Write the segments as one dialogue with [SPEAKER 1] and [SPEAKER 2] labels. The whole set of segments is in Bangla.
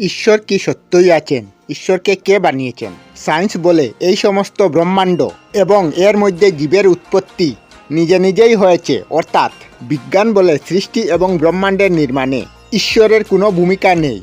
[SPEAKER 1] ঈশ্বর কি সত্যই আছেন? ঈশ্বরকে কে বানিয়েছেন? সায়েন্স বলে এই সমস্ত ব্রহ্মাণ্ড এবং এর মধ্যে জীবের উৎপত্তি নিজে নিজেই হয়েছে, অর্থাৎ বিজ্ঞান বলে সৃষ্টি এবং ব্রহ্মাণ্ডের নির্মাণে ঈশ্বরের কোনো ভূমিকা নেই।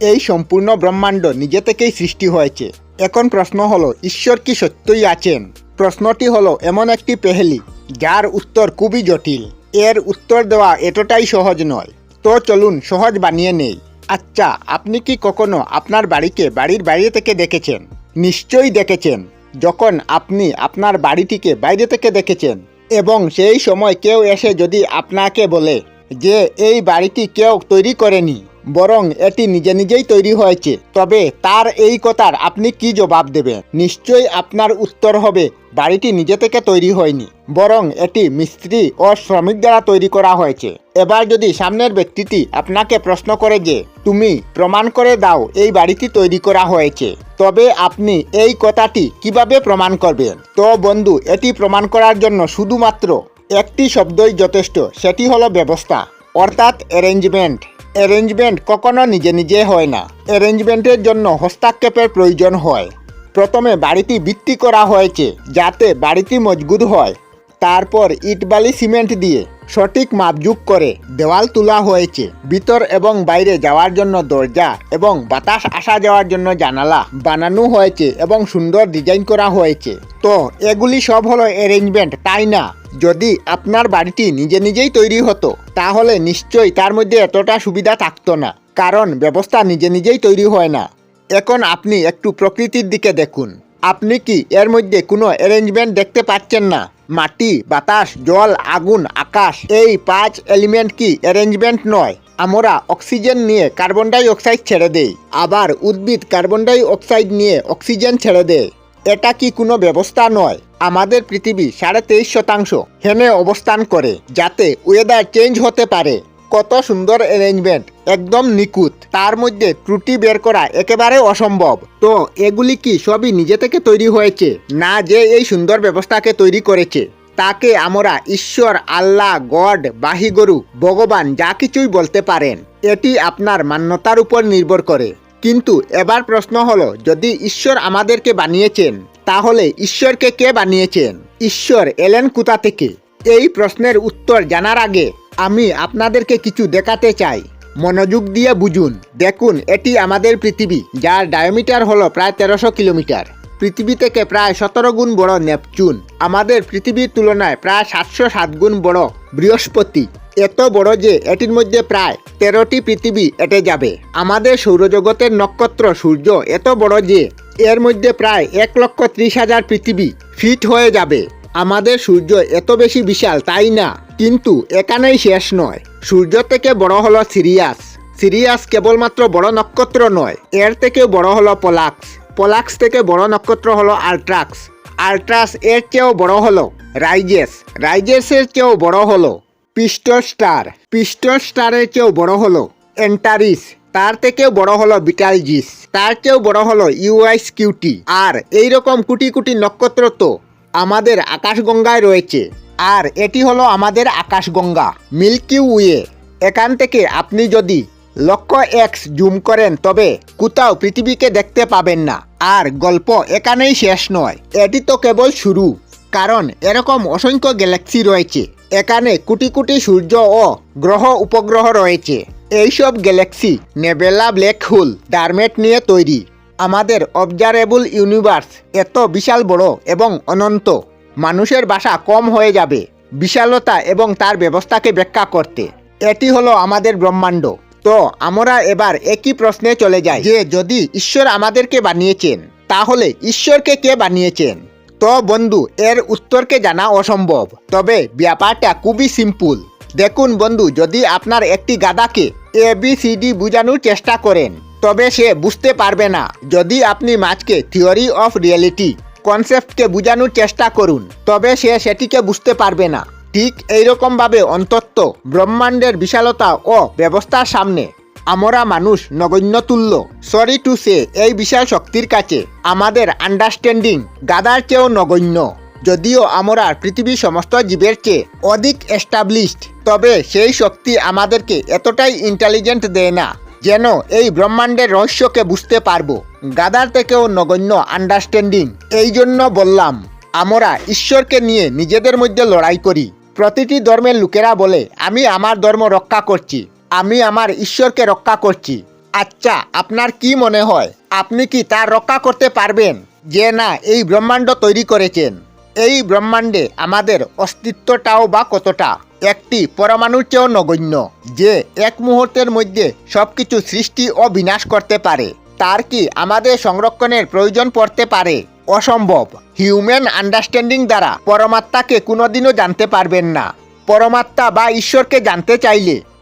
[SPEAKER 1] এই সম্পূর্ণ ব্রহ্মাণ্ড নিজে থেকেই সৃষ্টি হয়েছে। এখন প্রশ্ন হলো, ঈশ্বর কি সত্যই আছেন? প্রশ্নটি হলো এমন একটি পেহেলি, যার উত্তর খুবই জটিল। এর উত্তর দেওয়া এতটাই সহজ নয়। তো চলুন সহজ বানিয়ে নেই। আচ্ছা আপনি কি কখনো আপনার বাড়িকে বাড়ির বাইরে থেকে দেখেছেন? নিশ্চয়ই দেখেছেন, যখন আপনি আপনার বাড়িটিকে বাইরে থেকে দেখেছেন। এবং সেই সময় কেউ এসে যদি আপনাকে বলে যে, এই বাড়িটি কেউ তৈরি করেনি। বরং এটি নিজে নিজেই তৈরি হয়েছে। তবে তার এই কথার আপনি কি জবাব দেবেন? নিশ্চয়ই আপনার উত্তর হবে, বাড়িটি নিজে থেকে তৈরি হয়নি। বরং এটি মিস্ত্রি ও শ্রমিক দ্বারা তৈরি করা হয়েছে। এবার যদি সামনের ব্যক্তিটি আপনাকে প্রশ্ন করে যে, তুমি প্রমাণ করে দাও, এই বাড়িটি তৈরি করা হয়েছে। তবে আপনি এই কথাটি কীভাবে প্রমাণ করবেন? তো বন্ধু, এটি প্রমাণ করার জন্য শুধুমাত্র একটি শব্দই যথেষ্ট, সেটি হলো ব্যবস্থা, অর্থাৎ অ্যারেঞ্জমেন্ট। অ্যারেঞ্জমেন্ট কখনো নিজে নিজে হয় না। অ্যারেঞ্জমেন্টের জন্য হস্তক্ষেপের প্রয়োজন হয়। প্রথমে বাড়িটি ভিত্তি করা হয়েছে যাতে বাড়িটি মজবুত হয়। তারপর ইটবালি সিমেন্ট দিয়ে সঠিক মাপযুগ করে দেওয়াল তোলা হয়েছে। ভিতর এবং বাইরে যাওয়ার জন্য দরজা এবং বাতাস আসা যাওয়ার জন্য জানালা বানানো হয়েছে এবং সুন্দর ডিজাইন করা হয়েছে। তো এগুলি সব হলো অ্যারেঞ্জমেন্ট তাই না? যদি আপনার বাড়িটি নিজে নিজেই তৈরি হতো, তাহলে নিশ্চয়ই তার মধ্যে এতটা সুবিধা থাকতো না, কারণ ব্যবস্থা নিজে নিজেই তৈরি হয় না। এখন আপনি একটু প্রকৃতির দিকে দেখুন। আপনি কি এর মধ্যে কোনো অ্যারেঞ্জমেন্ট দেখতে পাচ্ছেন না? মাটি, বাতাস, জল, আগুন, আকাশ, এই পাঁচ এলিমেন্ট কি অ্যারেঞ্জমেন্ট নয়? আমরা অক্সিজেন নিয়ে কার্বন ডাই অক্সাইড ছেড়ে দেই, আবার উদ্ভিদ কার্বন ডাই অক্সাইড নিয়ে অক্সিজেন ছেড়ে দেয়। এটা কি কোনো ব্যবস্থা নয়? আমাদের পৃথিবী সাড়ে তেইশ শতাংশ হেনে অবস্থান করে, যাতে ওয়েদার চেঞ্জ হতে পারে। কত সুন্দর অ্যারেঞ্জমেন্ট একদম নিখুঁত। তার মধ্যে ত্রুটি বের করা একেবারে অসম্ভব। তো এগুলি কি সবই নিজে থেকে তৈরি হয়েছে, না যে এই সুন্দর ব্যবস্থাকে তৈরি করেছে? তাকে আমরা ঈশ্বর, আল্লাহ, গড, বাহিগরু, ভগবান যা কিছুই বলতে পারেন, এটি আপনার মান্যতার উপর নির্ভর করে। কিন্তু এবার প্রশ্ন হলো, যদি ঈশ্বর আমাদেরকে বানিয়েছেন তাহলে ঈশ্বরকে কে বানিয়েছেন? ঈশ্বর এলেন কোথা থেকে? এই প্রশ্নের উত্তর জানার আগে আমি আপনাদেরকে কিছু দেখাতে চাই। মনোযোগ দিয়ে বুঝুন। দেখুন, এটি আমাদের পৃথিবী, যার ডায়োমিটার হলো প্রায় তেরোশো কিলোমিটার। পৃথিবী থেকে প্রায় সতেরো গুণ বড় নেপচুন। আমাদের পৃথিবীর তুলনায় প্রায় সাতশো সাত গুণ বড় বৃহস্পতি। এত বড় যে এটির মধ্যে প্রায় তেরোটি পৃথিবী এটে যাবে। আমাদের সৌরজগতের নক্ষত্র সূর্য এত বড় যে এর মধ্যে প্রায় এক লক্ষ ত্রিশ হাজার পৃথিবী ফিট হয়ে যাবে। আমাদের সূর্য এত বেশি বিশাল, তাই না? কিন্তু এখানেই শেষ নয়। সূর্য থেকে বড় হলো সিরিয়াস। সিরিয়াস কেবলমাত্র বড় নক্ষত্র নয়, এর থেকে বড় হলো পলাক্স। পলাক্স থেকে বড় নক্ষত্র হলো আল্ট্রাক্স। আল্ট্রাস এর চেয়েও বড় হলো রাইজেস। রাইজেসের চেয়েও বড় হলো পিস্টল স্টার পিস্টল স্টারের চেয়েও বড় হলো এন্টারিস। তার থেকেও বড় হলো বিটালজিস তার চেয়েও বড় হলো ইউআইস কিউটি আর এই রকম কোটি কোটি নক্ষত্র তো আমাদের আকাশগঙ্গায় রয়েছে। আর এটি হলো আমাদের আকাশগঙ্গা, মিল্কি ওয়ে। এখান থেকে আপনি যদি লক্ষ এক্স জুম করেন, তবে কোথাও পৃথিবীকে দেখতে পাবেন না। আর গল্প এখানেই শেষ নয়, এটি তো কেবল শুরু। কারণ এরকম অসংখ্য গ্যালাক্সি রয়েছে। এখানে কোটি কোটি সূর্য ও গ্রহ উপগ্রহ রয়েছে। এইসব galaxy nebula black hole dark matter নিয়ে তৈরি। আমাদের অবজারেবল ইউনিভার্স এত বিশাল বড় এবং অনন্ত। মানুষের বাসা কম হয়ে যাবে, বিশালতা এবং তার ব্যবস্থাকে ব্যাখ্যা করতে। এটি হলো আমাদের ব্রহ্মাণ্ড। তো আমরা এবার একই প্রশ্নে চলে যাই। যে যদি ঈশ্বর আমাদেরকে বানিয়েছেন, তাহলে ঈশ্বরকে কে বানিয়েছেন? তো বন্ধু, এর উত্তরকে জানা অসম্ভব। তবে ব্যাপারটা খুবই সিম্পল দেখুন বন্ধু, যদি আপনার একটি গাদাকে এ বি সি ডি বোঝানোর চেষ্টা করেন, তবে সে বুঝতে পারবে না। যদি আপনি মাছকে থিওরি অফ রিয়েলিটি কনসেপ্টকে বোঝানোর চেষ্টা করুন, তবে সে সেটিকে বুঝতে পারবে না। ঠিক এইরকমভাবে অন্তত ব্রহ্মাণ্ডের বিশালতা ও ব্যবস্থার সামনে আমরা মানুষ নগণ্য তুল্য। সরি টু সে এই বিশাল শক্তির কাছে আমাদের আন্ডারস্ট্যান্ডিং গাদার চেয়েও নগণ্য। যদিও আমরা পৃথিবীর সমস্ত জীবের চেয়ে অধিক এস্টাবলিশড তবে সেই শক্তি আমাদেরকে এতটাই ইন্টেলিজেন্ট দেয় না যেন এই ব্রহ্মাণ্ডের রহস্যকে বুঝতে পারব। গাদার থেকেও নগণ্য আন্ডারস্ট্যান্ডিং এই জন্য বললাম, আমরা ঈশ্বরকে নিয়ে নিজেদের মধ্যে লড়াই করি। প্রতিটি ধর্মের লোকেরা বলে, আমি আমার ধর্ম রক্ষা করছি। আমি আমার ঈশ্বরকে রক্ষা করছি। আচ্ছা আপনার কি মনে হয়? আপনি কি তার রক্ষা করতে পারবেন? যে না, এই ব্রহ্মাণ্ড তৈরি করেছেন। এই ব্রহ্মাণ্ডে আমাদের অস্তিত্বটাও বা কতটা? একটি পরমাণুর চেয়েও নগণ্য, যে এক মুহূর্তের মধ্যে সব কিছু সৃষ্টি ও বিনাশ করতে পারে। তার কি আমাদের সংরক্ষণের প্রয়োজন পড়তে পারে? অসম্ভব। হিউম্যান আন্ডারস্ট্যান্ডিং দ্বারা পরমাত্মাকে কোনোদিনও জানতে পারবেন না। পরমাত্মা বা ঈশ্বরকে জানতে চাইলে